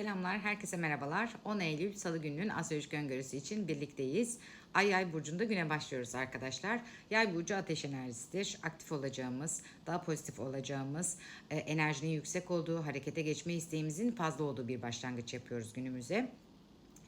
Selamlar, herkese merhabalar. 10 Eylül Salı gününün astrolojik öngörüsü için birlikteyiz. Ay Yay burcunda güne başlıyoruz arkadaşlar. Yay burcu ateş enerjisidir. Aktif olacağımız, daha pozitif olacağımız, e, enerjinin yüksek olduğu, harekete geçme isteğimizin fazla olduğu bir başlangıç yapıyoruz günümüze.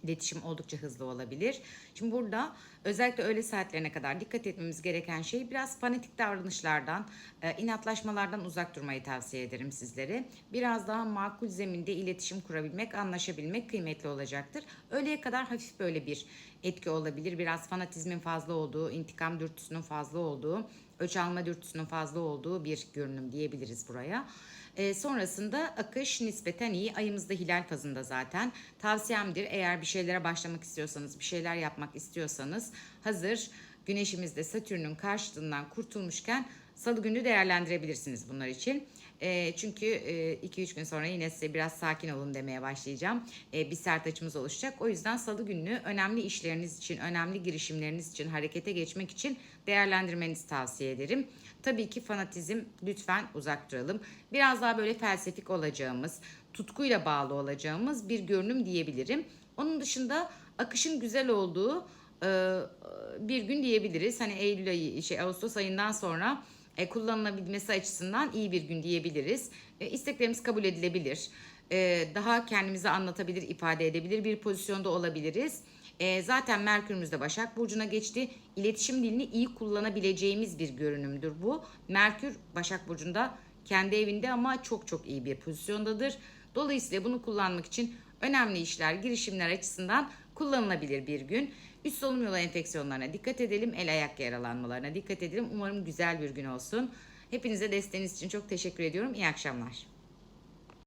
İletişim oldukça hızlı olabilir. Şimdi burada özellikle öğle saatlerine kadar dikkat etmemiz gereken şey biraz fanatik davranışlardan, e, inatlaşmalardan uzak durmayı tavsiye ederim sizlere. Biraz daha makul zeminde iletişim kurabilmek, anlaşabilmek kıymetli olacaktır. Öğleye kadar hafif böyle bir etki olabilir. Biraz fanatizmin fazla olduğu, intikam dürtüsünün fazla olduğu, öç alma dürtüsünün fazla olduğu bir görünüm diyebiliriz buraya. E, sonrasında akış nispeten iyi. Ayımızda hilal fazında zaten. Tavsiyemdir eğer bir şeylere başlamak istiyorsanız, bir şeyler yapmak istiyorsanız hazır güneşimizde Satürn'ün karşıtından kurtulmuşken salı günü değerlendirebilirsiniz bunlar için. E, çünkü 2-3 gün sonra yine size biraz sakin olun demeye başlayacağım. E, bir sert açımız oluşacak. O yüzden salı gününü önemli işleriniz için, önemli girişimleriniz için, harekete geçmek için değerlendirmenizi tavsiye ederim. Tabii ki fanatizm lütfen uzak duralım. Biraz daha böyle felsefik olacağımız, tutkuyla bağlı olacağımız bir görünüm diyebilirim. Onun dışında akışın güzel olduğu e, bir gün diyebiliriz. Hani Eylül ayı, şey Ağustos ayından sonra e, kullanılabilmesi açısından iyi bir gün diyebiliriz. E, isteklerimiz kabul edilebilir. E, daha kendimizi anlatabilir, ifade edebilir bir pozisyonda olabiliriz. E, zaten Merkür'ümüz de Başak Burcu'na geçti. İletişim dilini iyi kullanabileceğimiz bir görünümdür bu. Merkür Başak Burcu'nda kendi evinde ama çok çok iyi bir pozisyondadır. Dolayısıyla bunu kullanmak için önemli işler, girişimler açısından kullanılabilir bir gün. Üst solunum yolu enfeksiyonlarına dikkat edelim. El ayak yaralanmalarına dikkat edelim. Umarım güzel bir gün olsun. Hepinize desteğiniz için çok teşekkür ediyorum. İyi akşamlar.